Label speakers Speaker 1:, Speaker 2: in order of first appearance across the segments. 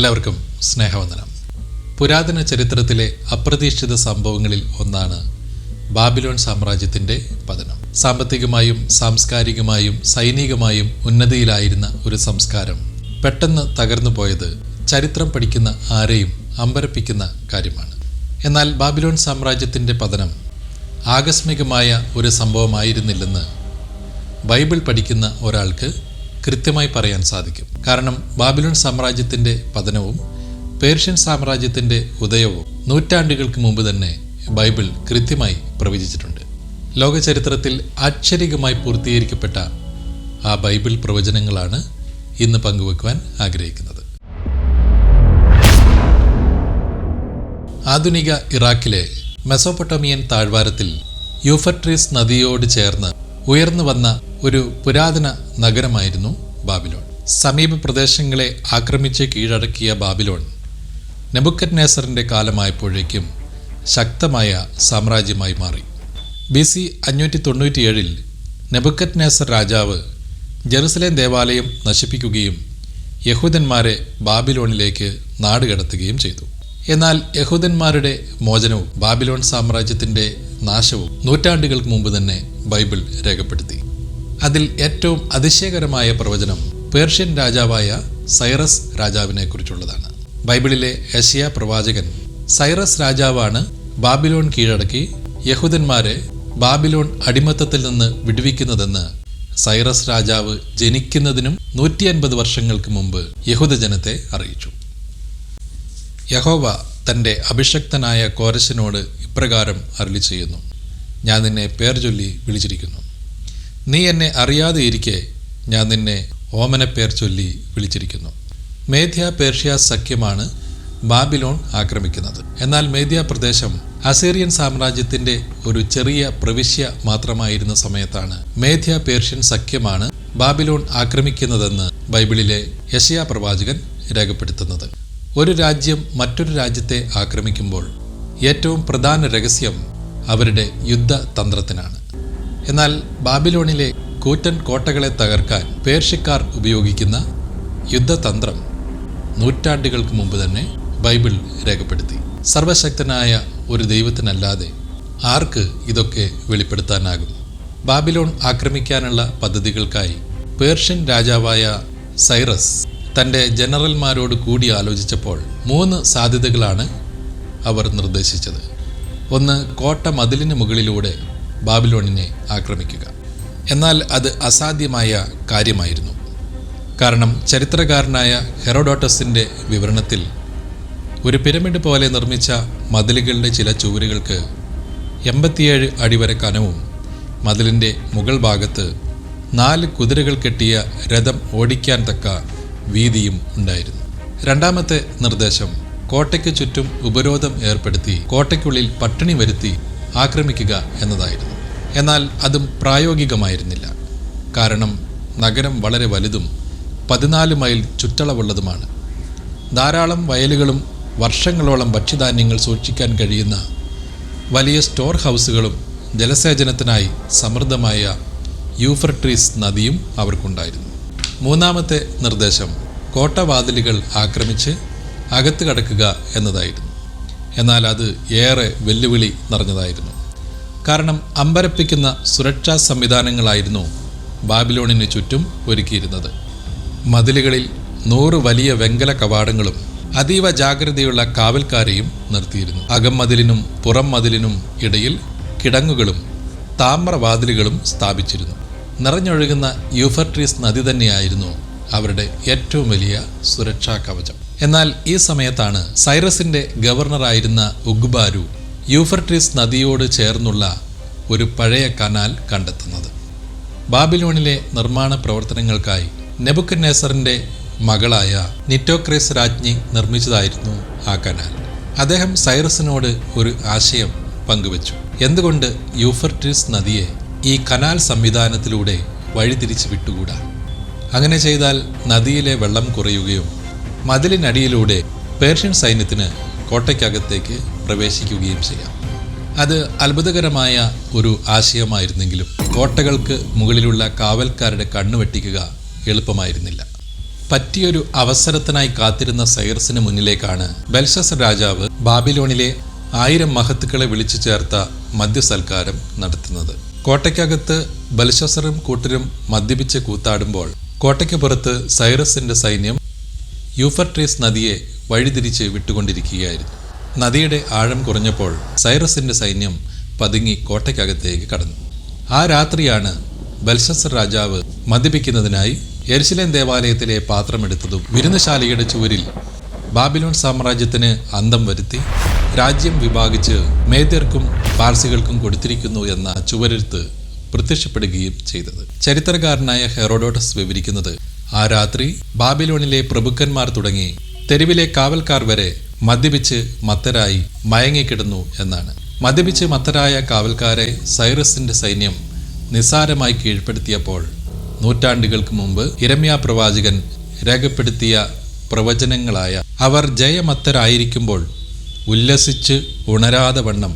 Speaker 1: എല്ലാവർക്കും സ്നേഹവന്ദനം. പുരാതന ചരിത്രത്തിലെ അപ്രതീക്ഷിത സംഭവങ്ങളിൽ ഒന്നാണ് ബാബിലോൺ സാമ്രാജ്യത്തിന്റെ പതനം. സാമ്പത്തികമായും സാംസ്കാരികമായും സൈനികമായും ഉന്നതിയിലായിരുന്ന ഒരു സംസ്കാരം പെട്ടെന്ന് തകർന്നു പോയത് ചരിത്രം പഠിക്കുന്ന ആരെയും അമ്പരപ്പിക്കുന്ന കാര്യമാണ്. എന്നാൽ ബാബിലോൺ സാമ്രാജ്യത്തിന്റെ പതനം ആകസ്മികമായ ഒരു സംഭവമായിരുന്നില്ലെന്ന് ബൈബിൾ പഠിക്കുന്ന ഒരാൾക്ക് കൃത്യമായി പറയാൻ സാധിക്കും. കാരണം ബാബിലോൺ സാമ്രാജ്യത്തിന്റെ പതനവും പേർഷ്യൻ സാമ്രാജ്യത്തിന്റെ ഉദയവും നൂറ്റാണ്ടുകൾക്ക് മുമ്പ് തന്നെ ബൈബിൾ കൃത്യമായി പ്രവചിച്ചിട്ടുണ്ട്. ലോക ചരിത്രത്തിൽ ആശ്ചര്യകമായി പൂർത്തീകരിക്കപ്പെട്ട ആ ബൈബിൾ പ്രവചനങ്ങളാണ് ഇന്ന് പങ്കുവെക്കുവാൻ ആഗ്രഹിക്കുന്നത്. ആധുനിക ഇറാഖിലെ മെസോപൊട്ടോമിയൻ താഴ്വാരത്തിൽ യൂഫട്രീസ് നദിയോട് ചേർന്ന് ഉയർന്നു വന്ന ഒരു പുരാതന നഗരമായിരുന്നു ബാബിലോൺ. സമീപ പ്രദേശങ്ങളെ ആക്രമിച്ച് കീഴടക്കിയ ബാബിലോൺ നെബുക്കറ്റ് നേസറിന്റെ കാലമായപ്പോഴേക്കും ശക്തമായ സാമ്രാജ്യമായി മാറി. ബി സി അഞ്ഞൂറ്റി തൊണ്ണൂറ്റിയേഴിൽ നെബുക്കറ്റ് നേസർ രാജാവ് ജെറുസലേം ദേവാലയം നശിപ്പിക്കുകയും യഹൂദന്മാരെ ബാബിലോണിലേക്ക് നാടുകടത്തുകയും ചെയ്തു. എന്നാൽ യഹൂദന്മാരുടെ മോചനവും ബാബിലോൺ സാമ്രാജ്യത്തിന്റെ നാശവും നൂറ്റാണ്ടുകൾക്ക് മുമ്പ് തന്നെ ബൈബിൾ രേഖപ്പെടുത്തി. അതിൽ ഏറ്റവും അതിശയകരമായ പ്രവചനം പേർഷ്യൻ രാജാവായ സൈറസ് രാജാവിനെ കുറിച്ചുള്ളതാണ്. ബൈബിളിലെ യശിയ പ്രവാചകൻ സൈറസ് രാജാവാണ് ബാബിലോൺ കീഴടക്കി യഹൂദന്മാരെ ബാബിലോൺ അടിമത്തത്തിൽ നിന്ന് വിടുവിക്കുന്നതെന്ന് സൈറസ് രാജാവ് ജനിക്കുന്നതിനും നൂറ്റി അൻപത് വർഷങ്ങൾക്ക് മുമ്പ് യഹൂദജനത്തെ അറിയിച്ചു. യഹോവ തന്റെ അഭിഷക്തനായ കോരശനോട് ഇപ്രകാരം അരുളി ചെയ്യുന്നു. ഞാൻ നിന്നെ പേർ ചൊല്ലി വിളിച്ചിരിക്കുന്നു. നീ എന്നെ അറിയാതെ ഇരിക്കെ ഞാൻ നിന്നെ ഓമനപ്പേർ പേർ ചൊല്ലി വിളിച്ചിരിക്കുന്നു. മേധ്യ പേർഷ്യ സഖ്യമാണ് ബാബിലോൺ ആക്രമിക്കുന്നത്. എന്നാൽ മേധ്യ പ്രദേശം അസീറിയൻ സാമ്രാജ്യത്തിന്റെ ഒരു ചെറിയ പ്രവിശ്യ മാത്രമായിരുന്ന സമയത്താണ് മേധ്യ പേർഷ്യൻ സഖ്യമാണ് ബാബിലോൺ ആക്രമിക്കുന്നതെന്ന് ബൈബിളിലെ യശയാ പ്രവാചകൻ രേഖപ്പെടുത്തുന്നത്. ഒരു രാജ്യം മറ്റൊരു രാജ്യത്തെ ആക്രമിക്കുമ്പോൾ ഏറ്റവും പ്രധാന രഹസ്യം അവരുടെ യുദ്ധതന്ത്രത്തിനാണ്. എന്നാൽ ബാബിലോണിലെ കൂറ്റൻ കോട്ടകളെ തകർക്കാൻ പേർഷ്യക്കാർ ഉപയോഗിക്കുന്ന യുദ്ധതന്ത്രം നൂറ്റാണ്ടുകൾക്ക് മുമ്പ് തന്നെ ബൈബിൾ രേഖപ്പെടുത്തി. സർവശക്തനായ ഒരു ദൈവത്തിനല്ലാതെ ആർക്ക് ഇതൊക്കെ വെളിപ്പെടുത്താനാകും? ബാബിലോൺ ആക്രമിക്കാനുള്ള പദ്ധതികൾക്കായി പേർഷ്യൻ രാജാവായ സൈറസ് തന്റെ ജനറൽമാരോട് കൂടി ആലോചിച്ചപ്പോൾ മൂന്ന് സാധ്യതകളാണ് അവർ നിർദ്ദേശിച്ചത്. ഒന്ന് കോട്ട മതിലിന് മുകളിലൂടെ ബാബിലോണിനെ ആക്രമിക്കുക. എന്നാൽ അത് അസാധ്യമായ കാര്യമായിരുന്നു. കാരണം ചരിത്രകാരനായ ഹെറോഡോട്ടസിന്റെ വിവരണത്തിൽ ഒരു പിരമിഡ് പോലെ നിർമ്മിച്ച മതിലുകളുടെ ചില ചുവരുകൾക്ക് എൺപത്തിയേഴ് അടി വരെ കനവും മതിലിന്റെ മുകൾ ഭാഗത്ത് നാല് കുതിരകൾ കെട്ടിയ രഥം ഓടിക്കാൻ തക്ക വീതിയും ഉണ്ടായിരുന്നു. രണ്ടാമത്തെ നിർദ്ദേശം കോട്ടയ്ക്ക് ചുറ്റും ഉപരോധം ഏർപ്പെടുത്തി കോട്ടയ്ക്കുള്ളിൽ പട്ടിണി വരുത്തി ആക്രമിക്കുക എന്നതായിരുന്നു. എന്നാൽ അതും പ്രായോഗികമായിരുന്നില്ല. കാരണം നഗരം വളരെ വലുതും പതിനാല് മൈൽ ചുറ്റളവുള്ളതുമാണ്. ധാരാളം വയലുകളും വർഷങ്ങളോളം ഭക്ഷ്യധാന്യങ്ങൾ സൂക്ഷിക്കാൻ കഴിയുന്ന വലിയ സ്റ്റോർ ഹൗസുകളും ജലസേചനത്തിനായി സമൃദ്ധമായ യൂഫർട്രീസ് നദിയും അവർക്കുണ്ടായിരുന്നു. മൂന്നാമത്തെ നിർദ്ദേശം കോട്ടവാതിലുകൾ ആക്രമിച്ച് അകത്ത് കടക്കുക എന്നതായിരുന്നു. എന്നാൽ അത് ഏറെ വെല്ലുവിളി നിറഞ്ഞതായിരുന്നു. കാരണം അമ്പരപ്പിക്കുന്ന സുരക്ഷാ സംവിധാനങ്ങളായിരുന്നു ബാബിലോണിന് ചുറ്റും ഒരുക്കിയിരുന്നത്. മതിലുകളിൽ നൂറ് വലിയ വെങ്കല കവാടങ്ങളും അതീവ ജാഗ്രതയുള്ള കാവൽക്കാരെയും നിർത്തിയിരുന്നു. അകംമതിലിനും പുറം മതിലിനും ഇടയിൽ കിടങ്ങുകളും താമ്രവാതിലുകളും സ്ഥാപിച്ചിരുന്നു. നിറഞ്ഞൊഴുകുന്ന യൂഫർട്രീസ് നദി തന്നെയായിരുന്നു അവരുടെ ഏറ്റവും വലിയ സുരക്ഷാ കവചം. എന്നാൽ ഈ സമയത്താണ് സൈറസിന്റെ ഗവർണറായിരുന്ന ഉഗ്ബാരു യൂഫർട്രീസ് നദിയോട് ചേർന്നുള്ള ഒരു പഴയ കനാൽ കണ്ടെത്തുന്നത്. ബാബിലോണിലെ നിർമ്മാണ പ്രവർത്തനങ്ങൾക്കായി നെബുക്കന്നേസറിന്റെ മകളായ നിറ്റോക്രേസ് രാജ്ഞി നിർമ്മിച്ചതായിരുന്നു ആ കനാൽ. അദ്ദേഹം സൈറസിനോട് ഒരു ആശയം പങ്കുവച്ചു. എന്തുകൊണ്ട് യൂഫർട്രീസ് നദിയെ ഈ കനാൽ സംവിധാനത്തിലൂടെ വഴിതിരിച്ചു വിട്ടുകൂടാ? അങ്ങനെ ചെയ്താൽ നദിയിലെ വെള്ളം കുറയുകയും മതിലിനടിയിലൂടെ പേർഷ്യൻ സൈന്യത്തിന് കോട്ടയ്ക്കകത്തേക്ക് പ്രവേശിക്കുകയും ചെയ്യാം. അത് അത്ഭുതകരമായ ഒരു ആശയമായിരുന്നെങ്കിലും കോട്ടകൾക്ക് മുകളിലുള്ള കാവൽക്കാരുടെ കണ്ണു വെട്ടിക്കുക എളുപ്പമായിരുന്നില്ല. പറ്റിയൊരു അവസരത്തിനായി കാത്തിരുന്ന സൈറസിന് മുന്നിലേക്കാണ് ബൽഷസ് രാജാവ് ബാബിലോണിലെ ആയിരം മഹത്തുക്കളെ വിളിച്ചു ചേർത്ത മദ്യസൽക്കാരം നടത്തുന്നത്. കോട്ടയ്ക്കകത്ത് ബൽഷസറും കൂട്ടരും മദ്യപിച്ച് കൂത്താടുമ്പോൾ കോട്ടയ്ക്ക് പുറത്ത് സൈറസിന്റെ സൈന്യം യൂഫർട്രീസ് നദിയെ വഴിതിരിച്ച് വിട്ടുകൊണ്ടിരിക്കുകയായിരുന്നു. നദിയുടെ ആഴം കുറഞ്ഞപ്പോൾ സൈറസിന്റെ സൈന്യം പതുങ്ങി കോട്ടയ്ക്കകത്തേക്ക് കടന്നു. ആ രാത്രിയാണ് ബൽഷസർ രാജാവ് മദ്യപിക്കുന്നതിനായി എരിശിലേം ദേവാലയത്തിലെ പാത്രമെടുത്തതും വിരുന്നശാലയുടെ ചുവരിൽ ബാബിലോൺ സാമ്രാജ്യത്തിന് അന്തം വരുത്തി രാജ്യം വിഭാഗിച്ച് മേദ്യർക്കും പാർസികൾക്കും കൊടുത്തിരിക്കുന്നു എന്ന ചുവരെഴുത്ത് പ്രത്യക്ഷപ്പെടുകയും ചെയ്തത്. ചരിത്രകാരനായ ഹെറോഡോട്ടസ് വിവരിക്കുന്നത് ആ രാത്രി ബാബിലോണിലെ പ്രഭുക്കന്മാർ തുടങ്ങി തെരുവിലെ കാവൽക്കാർ വരെ മദ്യപിച്ച് മത്തരായി മയങ്ങിക്കിടുന്നു എന്നാണ്. മദ്യപിച്ച് മത്തരായ കാവൽക്കാരെ സൈറസിന്റെ സൈന്യം നിസ്സാരമായി കീഴ്പ്പെടുത്തിയപ്പോൾ നൂറ്റാണ്ടുകൾക്ക് മുമ്പ് ഇരമ്യ പ്രവാചകൻ രേഖപ്പെടുത്തിയ പ്രവചനങ്ങളായ അവർ ജയമത്തരായിരിക്കുമ്പോൾ ഉല്ലസിച്ച് ഉണരാതെ വണ്ണം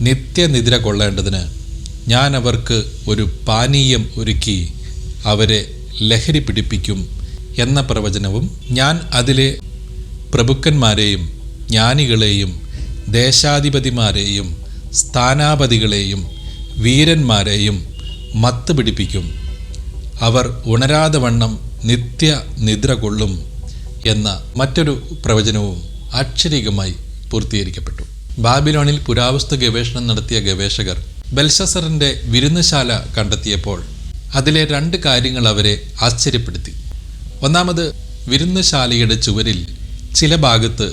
Speaker 1: നിത്യനിദ്ര കൊള്ളേണ്ടതിന് ഞാൻ അവർക്ക് ഒരു പാനീയം ഒരുക്കി അവരെ ലഹരി പിടിപ്പിക്കും എന്ന പ്രവചനവും ഞാൻ അതിലെ പ്രഭുക്കന്മാരെയും ജ്ഞാനികളെയും ദേശാധിപതിമാരെയും സ്ഥാനാപതികളെയും വീരന്മാരെയും മത്ത് പിടിപ്പിക്കും. അവർ ഉണരാതെ വണ്ണം നിത്യ നിദ്ര കൊള്ളും എന്ന മറ്റൊരു പ്രവചനവും ആക്ഷരികമായി പൂർത്തീകരിക്കപ്പെട്ടു. ബാബിലോണിൽ പുരാവസ്തു ഗവേഷണം നടത്തിയ ഗവേഷകർ ബൽഷസറിന്റെ വിരുന്നുശാല കണ്ടെത്തിയപ്പോൾ അതിലെ രണ്ട് കാര്യങ്ങൾ അവരെ ആശ്ചര്യപ്പെടുത്തി. ഒന്നാമത് വിരുന്നുശാലയുടെ ചുവരിൽ ചില ഭാഗത്ത്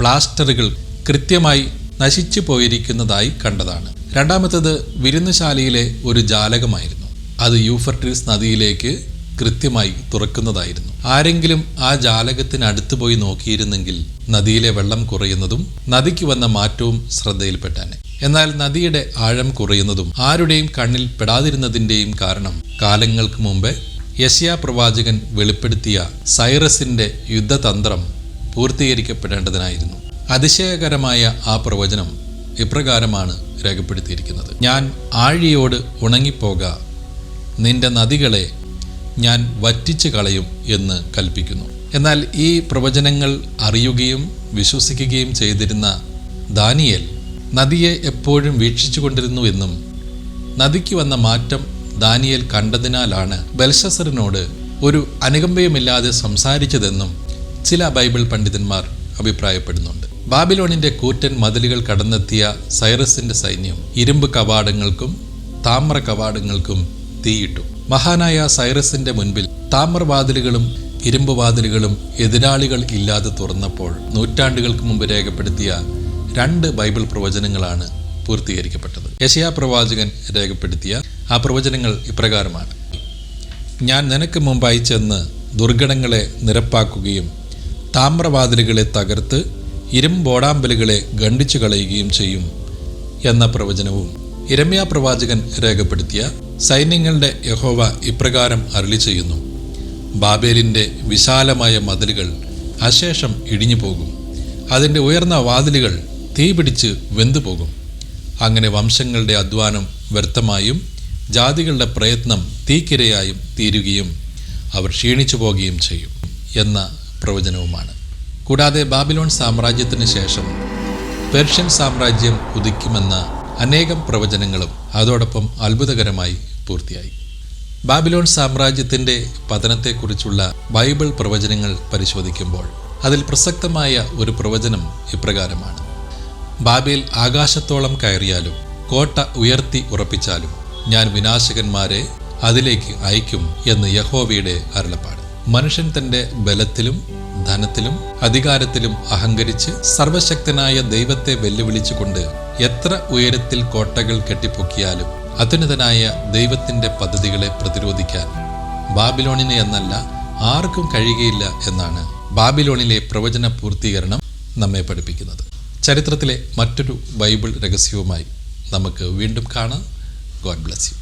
Speaker 1: പ്ലാസ്റ്ററുകൾ കൃത്യമായി നശിച്ചു പോയിരിക്കുന്നതായി കണ്ടതാണ്. രണ്ടാമത്തത് വിരുന്നുശാലയിലെ ഒരു ജാലകമായിരുന്നു. അത് യൂഫർട്രീസ് നദിയിലേക്ക് കൃത്യമായി തുറക്കുന്നതായിരുന്നു. ആരെങ്കിലും ആ ജാലകത്തിന് അടുത്ത് പോയി നോക്കിയിരുന്നെങ്കിൽ നദിയിലെ വെള്ളം കുറയുന്നതും നദിക്ക് വന്ന മാറ്റവും ശ്രദ്ധയിൽപ്പെട്ടാണ്. എന്നാൽ നദിയുടെ ആഴം കുറയുന്നതും ആരുടെയും കണ്ണിൽ പെടാതിരുന്നതിന്റെയും കാരണം കാലങ്ങൾക്ക് മുമ്പേ യശയാ പ്രവാചകൻ വെളിപ്പെടുത്തിയ സൈറസിന്റെ യുദ്ധതന്ത്രം പൂർത്തീകരിക്കപ്പെടേണ്ടതിനായിരുന്നു. അതിശയകരമായ ആ പ്രവചനം ഇപ്രകാരമാണ് രേഖപ്പെടുത്തിയിരിക്കുന്നത്. ഞാൻ ആഴിയോട് ഉണങ്ങിപ്പോക. നിന്റെ നദികളെ ഞാൻ വറ്റിച്ചു കളയും എന്ന് കൽപ്പിക്കുന്നു. എന്നാൽ ഈ പ്രവചനങ്ങൾ അറിയുകയും വിശ്വസിക്കുകയും ചെയ്തിരുന്ന ദാനിയേൽ നദിയെ എപ്പോഴും വീക്ഷിച്ചുകൊണ്ടിരുന്നു എന്നും നദിക്ക് വന്ന മാറ്റം ദാനിയേൽ കണ്ടതിനാലാണ് ബൽഷസറിനോട് ഒരു അനുകമ്പയുമില്ലാതെ സംസാരിച്ചതെന്നും ചില ബൈബിൾ പണ്ഡിതന്മാർ അഭിപ്രായപ്പെടുന്നുണ്ട്. ബാബിലോണിന്റെ കൂറ്റൻ മതിലുകൾ കടന്നെത്തിയ സൈറസിന്റെ സൈന്യം ഇരുമ്പ് കവാടങ്ങൾക്കും താമ്ര കവാടങ്ങൾക്കും തീയിട്ടു. മഹാനായ സൈറസിന്റെ മുൻപിൽ താമ്രവാതിലുകളും ഇരുമ്പ് വാതിലുകളും എതിരാളികൾ ഇല്ലാതെ തുറന്നപ്പോൾ നൂറ്റാണ്ടുകൾക്ക് മുമ്പ് രേഖപ്പെടുത്തിയ രണ്ട് ബൈബിൾ പ്രവചനങ്ങളാണ് പൂർത്തീകരിക്കപ്പെട്ടത്. യശയാ പ്രവാചകൻ രേഖപ്പെടുത്തിയ ആ പ്രവചനങ്ങൾ ഇപ്രകാരമാണ്. ഞാൻ നിനക്ക് മുമ്പായി ചെന്ന് ദുർഘടങ്ങളെ നിരപ്പാക്കുകയും താമ്രവാതിലുകളെ തകർത്ത് ഇരുമ്പോടാമ്പലുകളെ ഖണ്ഡിച്ചു കളയുകയും ചെയ്യും എന്ന പ്രവചനവും ഇരമ്യ പ്രവാചകൻ രേഖപ്പെടുത്തിയ സൈന്യങ്ങളുടെ യഹോവ ഇപ്രകാരം അരളി ചെയ്യുന്നു. ബാബേലിന്റെ വിശാലമായ മതിലുകൾ അശേഷം ഇടിഞ്ഞു പോകും. അതിന്റെ ഉയർന്ന വാതിലുകൾ തീപിടിച്ച് വെന്തുപോകും അങ്ങനെ വംശങ്ങളുടെ അധ്വാനം വ്യർത്ഥമായും ജാതികളുടെ പ്രയത്നം തീക്കിരയായും തീരുകയും അവർ ക്ഷീണിച്ചു പോകുകയും ചെയ്യും എന്ന പ്രവചനവുമാണ്. കൂടാതെ ബാബിലോൺ സാമ്രാജ്യത്തിന് ശേഷം പേർഷ്യൻ സാമ്രാജ്യം ഉദിക്കുമെന്ന അനേകം പ്രവചനങ്ങളും അതോടൊപ്പം അത്ഭുതകരമായി പൂർത്തിയായി. ബാബിലോൺ സാമ്രാജ്യത്തിന്റെ പതനത്തെക്കുറിച്ചുള്ള ബൈബിൾ പ്രവചനങ്ങൾ പരിശോധിക്കുമ്പോൾ അതിൽ പ്രസക്തമായ ഒരു പ്രവചനം ഇപ്രകാരമാണ്. ബാബേൽ ആകാശത്തോളം കയറിയാലും കോട്ട ഉയർത്തി ഉറപ്പിച്ചാലും ഞാൻ വിനാശകന്മാരെ അതിലേക്ക് അയക്കും എന്ന് യഹോവയുടെ അരുളപ്പാട്. മനുഷ്യൻ തന്റെ ബലത്തിലും ധനത്തിലും അധികാരത്തിലും അഹങ്കരിച്ച് സർവശക്തനായ ദൈവത്തെ വെല്ലുവിളിച്ചുകൊണ്ട് എത്ര ഉയരത്തിൽ കോട്ടകൾ കെട്ടിപ്പൊക്കിയാലും അത്യുന്നതനായ ദൈവത്തിന്റെ പദ്ധതികളെ പ്രതിരോധിക്കാൻ ബാബിലോണിനെ എന്നല്ല ആർക്കും കഴിയുകയില്ല എന്നാണ് ബാബിലോണിലെ പ്രവചന പൂർത്തീകരണം നമ്മെ പഠിപ്പിക്കുന്നത്. ചരിത്രത്തിലെ മറ്റൊരു ബൈബിൾ രഹസ്യവുമായി നമുക്ക് വീണ്ടും കാണാം. God bless you.